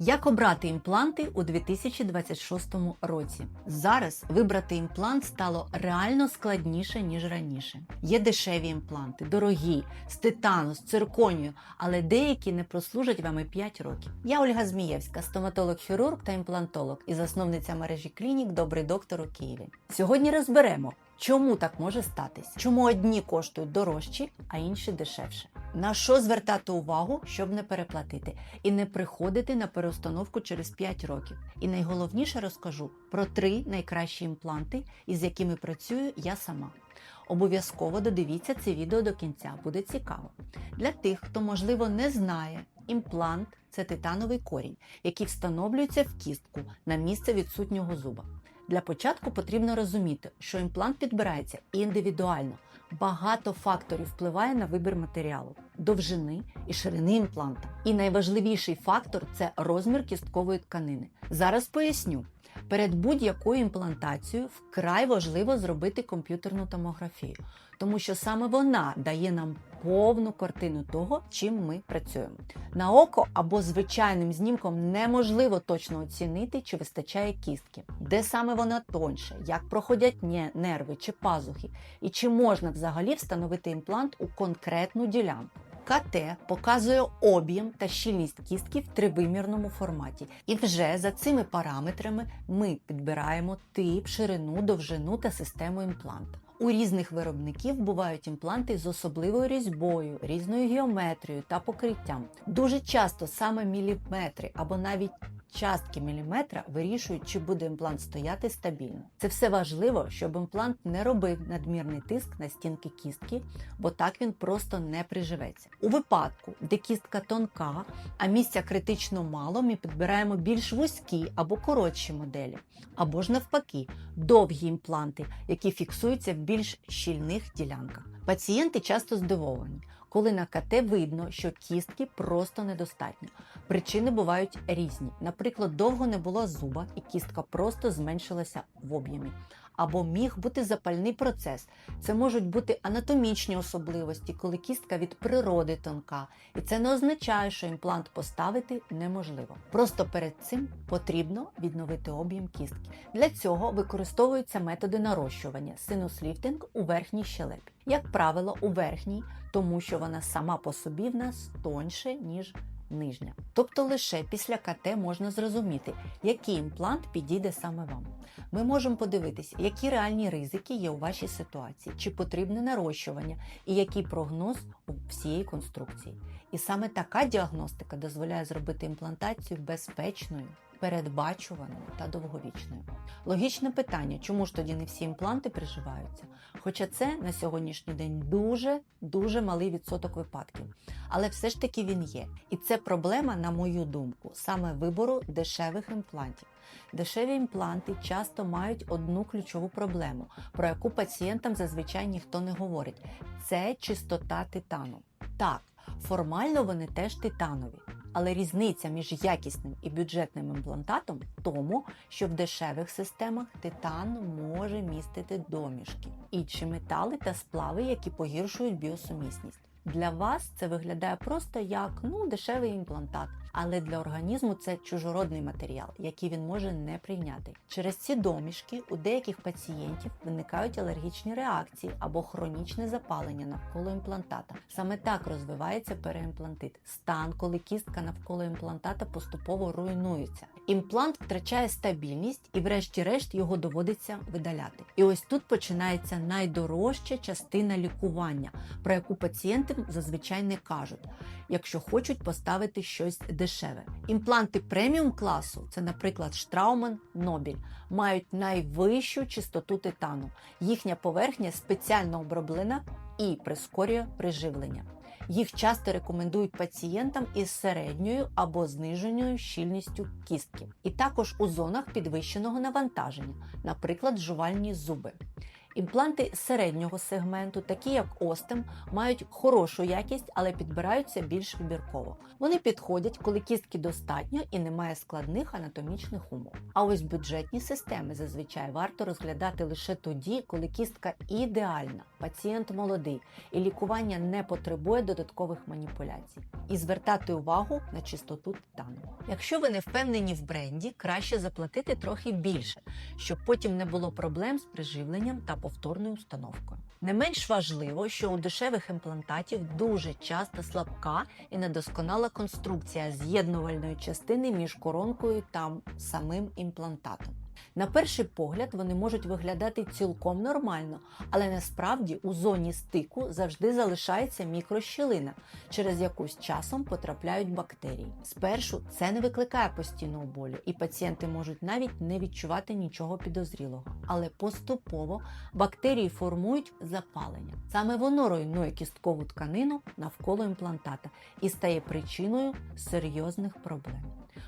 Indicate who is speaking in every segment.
Speaker 1: Як обрати імпланти у 2026 році? Зараз вибрати імплант стало реально складніше ніж раніше. Є дешеві імпланти, дорогі, з титану, з цирконію, але деякі не прослужать вам і 5 років. Я Ольга Змієвська, стоматолог-хірург та імплантолог і засновниця мережі клінік Добрий доктор у Києві. Сьогодні розберемо, чому так може статись, чому одні коштують дорожчі, а інші дешевше. На що звертати увагу, щоб не переплатити, і не приходити на переустановку через 5 років. І найголовніше розкажу про три найкращі імпланти, із якими працюю я сама. Обов'язково додивіться це відео до кінця, буде цікаво. Для тих, хто, можливо, не знає, імплант це титановий корінь, який встановлюється в кістку на місце відсутнього зуба. Для початку потрібно розуміти, що імплант підбирається індивідуально. Багато факторів впливає на вибір матеріалу, довжини і ширини імпланта. І найважливіший фактор це розмір кісткової тканини. Зараз поясню. Перед будь-якою імплантацією вкрай важливо зробити комп'ютерну томографію, тому що саме вона дає нам повну картину того, чим ми працюємо. На око або звичайним знімком неможливо точно оцінити, чи вистачає кістки, де саме вона тоньше, як проходять нерви чи пазухи, і чи можна взагалі встановити імплант у конкретну ділянку. КТ показує об'єм та щільність кістки в тривимірному форматі. І вже за цими параметрами ми підбираємо тип, ширину, довжину та систему імпланта. У різних виробників бувають імпланти з особливою різьбою, різною геометрією та покриттям. Дуже часто саме міліметри або навіть частки міліметра вирішують, чи буде імплант стояти стабільно. Це все важливо, щоб імплант не робив надмірний тиск на стінки кістки, бо так він просто не приживеться. У випадку, де кістка тонка, а місця критично мало, ми підбираємо більш вузькі або коротші моделі, або ж навпаки, довгі імпланти, які фіксуються в більш щільних ділянках. Пацієнти часто здивовані, коли на КТ видно, що кістки просто недостатньо. Причини бувають різні. Наприклад, довго не було зуба, і кістка просто зменшилася в об'ємі. Або міг бути запальний процес. Це можуть бути анатомічні особливості, коли кістка від природи тонка, і це не означає, що імплант поставити неможливо. Просто перед цим потрібно відновити об'єм кістки. Для цього використовуються методи нарощування синус-ліфтинг у верхній щелепі. Як правило, у верхній, тому що вона сама по собі в нас тоньше, ніж нижня. Тобто лише після КТ можна зрозуміти, який імплант підійде саме вам. Ми можемо подивитися, які реальні ризики є у вашій ситуації, чи потрібне нарощування і який прогноз у всієї конструкції. І саме така діагностика дозволяє зробити імплантацію безпечною, передбачуваною та довговічною. Логічне питання, чому ж тоді не всі імпланти приживаються? Хоча це на сьогоднішній день дуже дуже малий відсоток випадків, але все ж таки він є. І це проблема, на мою думку, саме вибору дешевих імплантів. Дешеві імпланти часто мають одну ключову проблему, про яку пацієнтам зазвичай ніхто не говорить: це чистота титану. Так, формально вони теж титанові. Але різниця між якісним і бюджетним імплантатом в тому, що в дешевих системах титан може містити домішки, інші метали та сплави, які погіршують біосумісність. Для вас це виглядає просто як ну дешевий імплантат, але для організму це чужородний матеріал, який він може не прийняти. Через ці домішки у деяких пацієнтів виникають алергічні реакції або хронічне запалення навколо імплантата. Саме так розвивається переімплантит стан, коли кістка навколо імплантата поступово руйнується. Імплант втрачає стабільність і, врешті-решт, його доводиться видаляти. І ось тут починається найдорожча частина лікування, про яку пацієнти зазвичай не кажуть, якщо хочуть поставити щось дешеве. Імпланти преміум класу, це, наприклад, Straumann Nobel, мають найвищу чистоту титану. Їхня поверхня спеціально оброблена і прискорює приживлення. Їх часто рекомендують пацієнтам із середньою або зниженою щільністю кістки, і також у зонах підвищеного навантаження, наприклад, жувальні зуби. Імпланти середнього сегменту, такі як Остем, мають хорошу якість, але підбираються більш вибірково. Вони підходять, коли кістки достатньо і немає складних анатомічних умов. А ось бюджетні системи зазвичай варто розглядати лише тоді, коли кістка ідеальна, пацієнт молодий і лікування не потребує додаткових маніпуляцій. І звертати увагу на чистоту титану. Якщо ви не впевнені в бренді, краще заплатити трохи більше, щоб потім не було проблем з приживленням та повторною установкою. Не менш важливо, що у дешевих імплантатів дуже часто слабка і недосконала конструкція з'єднувальної частини між коронкою та самим імплантатом. На перший погляд вони можуть виглядати цілком нормально, але насправді у зоні стику завжди залишається мікрощілина, через яку з часом потрапляють бактерії. Спершу це не викликає постійного болю, і пацієнти можуть навіть не відчувати нічого підозрілого. Але поступово бактерії формують запалення. Саме воно руйнує кісткову тканину навколо імплантата і стає причиною серйозних проблем.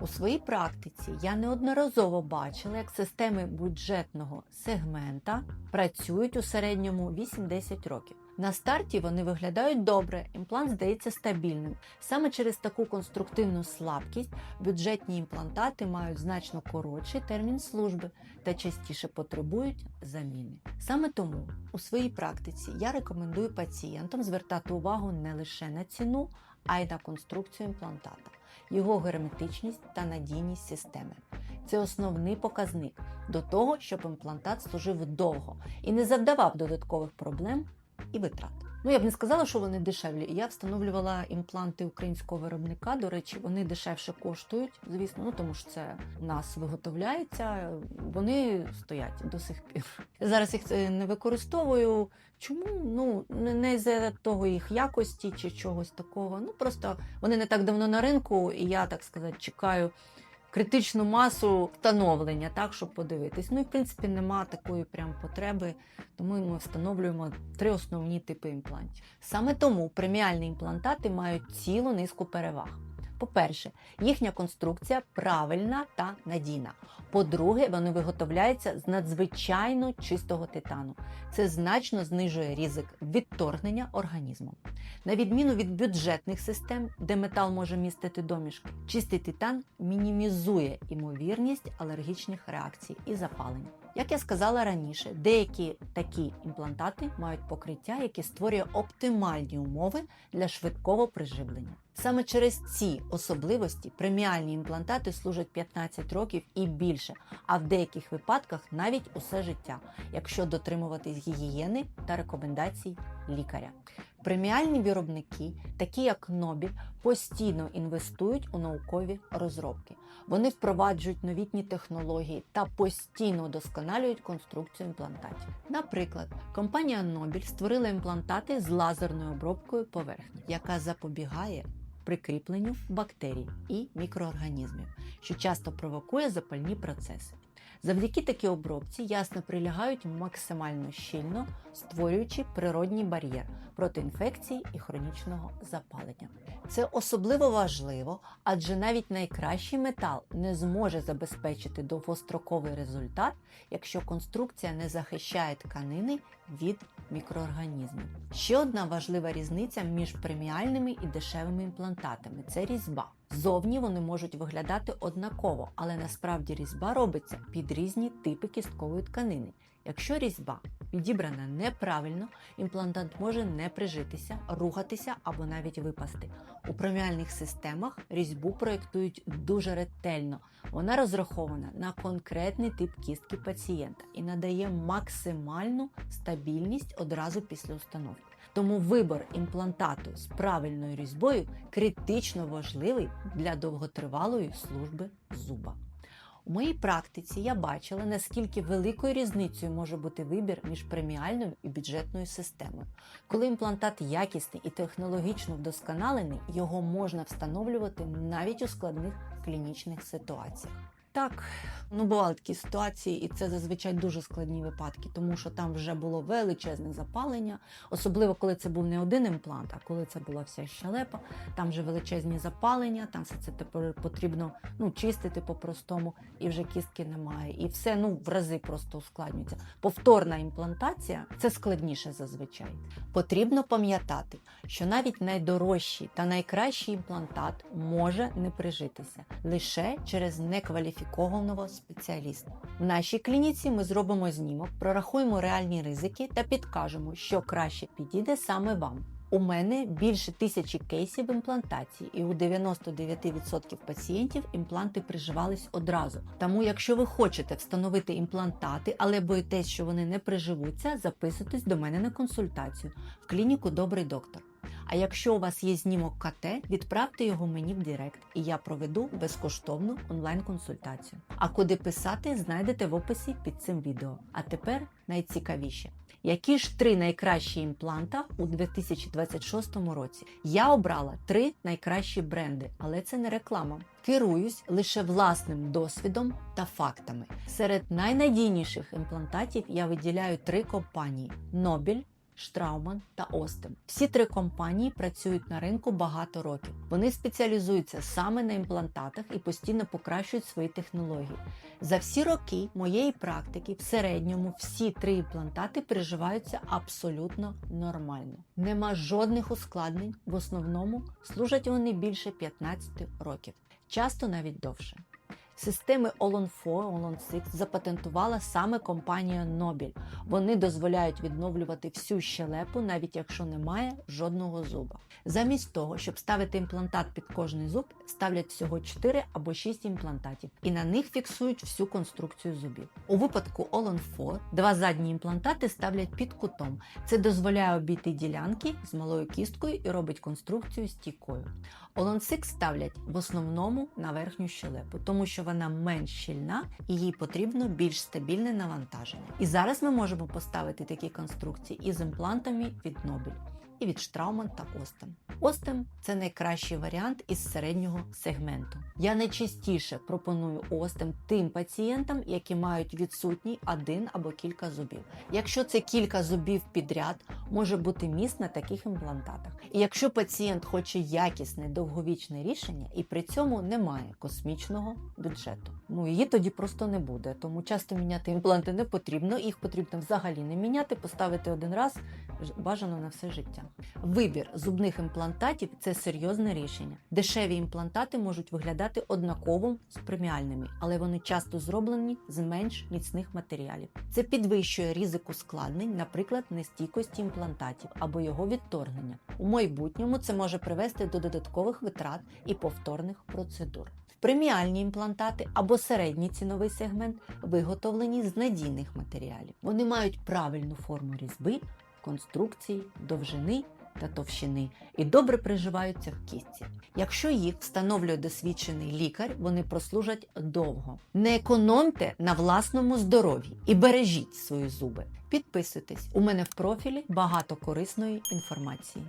Speaker 1: У своїй практиці я неодноразово бачила, як системи бюджетного сегмента працюють у середньому 8-10 років. На старті вони виглядають добре, імплант здається стабільним. Саме через таку конструктивну слабкість бюджетні імплантати мають значно коротший термін служби та частіше потребують заміни. Саме тому у своїй практиці я рекомендую пацієнтам звертати увагу не лише на ціну, а й на конструкцію імплантата його герметичність та надійність системи. Це основний показник до того, щоб імплантат служив довго і не завдавав додаткових проблем і витрат. Ну, я б не сказала, що вони дешевлі. Я встановлювала імпланти українського виробника. До речі, вони дешевше коштують, звісно, ну тому що це у нас виготовляється. Вони стоять до сих пір. Зараз їх е, не використовую. Чому? Ну не- за того їх якості чи чогось такого. Ну просто вони не так давно на ринку, і я так сказати чекаю. Критичну масу встановлення, так щоб подивитись. Ну і в принципі нема такої прям потреби, тому ми встановлюємо три основні типи імплантів. Саме тому преміальні імплантати мають цілу низку переваг. По-перше, їхня конструкція правильна та надійна. По-друге, вони виготовляються з надзвичайно чистого титану. Це значно знижує ризик відторгнення організму. На відміну від бюджетних систем, де метал може містити домішки, чистий титан мінімізує імовірність алергічних реакцій і запалень. Як я сказала раніше, деякі такі імплантати мають покриття, яке створює оптимальні умови для швидкого приживлення. Саме через ці особливості преміальні імплантати служать 15 років і більше, а в деяких випадках навіть усе життя, якщо дотримуватись гігієни та рекомендацій лікаря. Преміальні виробники, такі як Нобіль, постійно інвестують у наукові розробки. Вони впроваджують новітні технології та постійно удосконалюють конструкцію імплантатів. Наприклад, компанія Нобіль створила імплантати з лазерною обробкою поверхні, яка запобігає прикріпленню бактерій і мікроорганізмів, що часто провокує запальні процеси. Завдяки такій обробці ясно прилягають максимально щільно, створюючи природній бар'єр проти інфекцій і хронічного запалення. Це особливо важливо, адже навіть найкращий метал не зможе забезпечити довгостроковий результат, якщо конструкція не захищає тканини від мікроорганізмів. Ще одна важлива різниця між преміальними і дешевими імплантатами це різьба. Зовні вони можуть виглядати однаково, але насправді різьба робиться під різні типи кісткової тканини. Якщо різьба підібрана неправильно, імплантат може не прижитися, рухатися або навіть випасти. У преміальних системах різьбу проєктують дуже ретельно. Вона розрахована на конкретний тип кістки пацієнта і надає максимальну стабільність одразу після установки. Тому вибір імплантату з правильною різьбою критично важливий для довготривалої служби зуба. У моїй практиці я бачила, наскільки великою різницею може бути вибір між преміальною і бюджетною системою. Коли імплантат якісний і технологічно вдосконалений, його можна встановлювати навіть у складних клінічних ситуаціях. Так, ну бували такі ситуації, і це зазвичай дуже складні випадки, тому що там вже було величезне запалення, особливо коли це був не один імплант, а коли це була вся щелепа, там вже величезні запалення, там все це тепер потрібно ну, чистити по-простому, і вже кістки немає. І все ну, в рази просто ускладнюється. Повторна імплантація це складніше зазвичай. Потрібно пам'ятати, що навіть найдорожчий та найкращий імплантат може не прижитися лише через некваліфікованого спеціаліста. В нашій клініці ми зробимо знімок, прорахуємо реальні ризики та підкажемо, що краще підійде саме вам. У мене більше тисячі кейсів імплантації, і у 99% пацієнтів імпланти приживались одразу. Тому, якщо ви хочете встановити імплантати, але боїтесь, що вони не приживуться, записуйтесь до мене на консультацію в клініку Добрий доктор. А якщо у вас є знімок КТ, відправте його мені в Директ, і я проведу безкоштовну онлайн-консультацію. А куди писати, знайдете в описі під цим відео. А тепер найцікавіше. Які ж три найкращі імпланта у 2026 році? Я обрала три найкращі бренди, але це не реклама. Керуюсь лише власним досвідом та фактами. Серед найнадійніших імплантатів я виділяю три компанії: Нобіль, Штрауман та Остем. Всі три компанії працюють на ринку багато років. Вони спеціалізуються саме на імплантатах і постійно покращують свої технології. За всі роки моєї практики в середньому всі три імплантати переживаються абсолютно нормально. Нема жодних ускладнень. В основному служать вони більше 15 років, часто навіть довше. Системи Olon 4, Olon 6 запатентувала саме компанія Nobel. Вони дозволяють відновлювати всю щелепу, навіть якщо немає жодного зуба. Замість того, щоб ставити імплантат під кожний зуб, ставлять всього 4 або 6 імплантатів, і на них фіксують всю конструкцію зубів. У випадку Olon 4 два задні імплантати ставлять під кутом. Це дозволяє обійти ділянки з малою кісткою і робить конструкцію стійкою. 6 ставлять в основному на верхню щелепу, тому що вона менш щільна і їй потрібно більш стабільне навантаження. І зараз ми можемо поставити такі конструкції із імплантами від Nobel і від Штрауман та Остем. Остем це найкращий варіант із середнього сегменту. Я найчастіше пропоную Остем тим пацієнтам, які мають відсутній один або кілька зубів. Якщо це кілька зубів підряд, може бути міст на таких імплантатах. І якщо пацієнт хоче якісне довговічне рішення і при цьому немає космічного бюджету, ну її тоді просто не буде. Тому часто міняти імпланти не потрібно, їх потрібно взагалі не міняти, поставити один раз бажано на все життя. Вибір зубних імплантатів це серйозне рішення. Дешеві імплантати можуть виглядати однаково з преміальними, але вони часто зроблені з менш міцних матеріалів. Це підвищує ризик ускладнень, наприклад, нестійкості імплантатів або його відторгнення. У майбутньому це може привести до додаткових витрат і повторних процедур. Преміальні імплантати або середній ціновий сегмент виготовлені з надійних матеріалів. Вони мають правильну форму різьби, конструкції, довжини та товщини і добре приживаються в кістці. Якщо їх встановлює досвідчений лікар, вони прослужать довго. Не економте на власному здоров'ї і бережіть свої зуби. Підписуйтесь, у мене в профілі багато корисної інформації.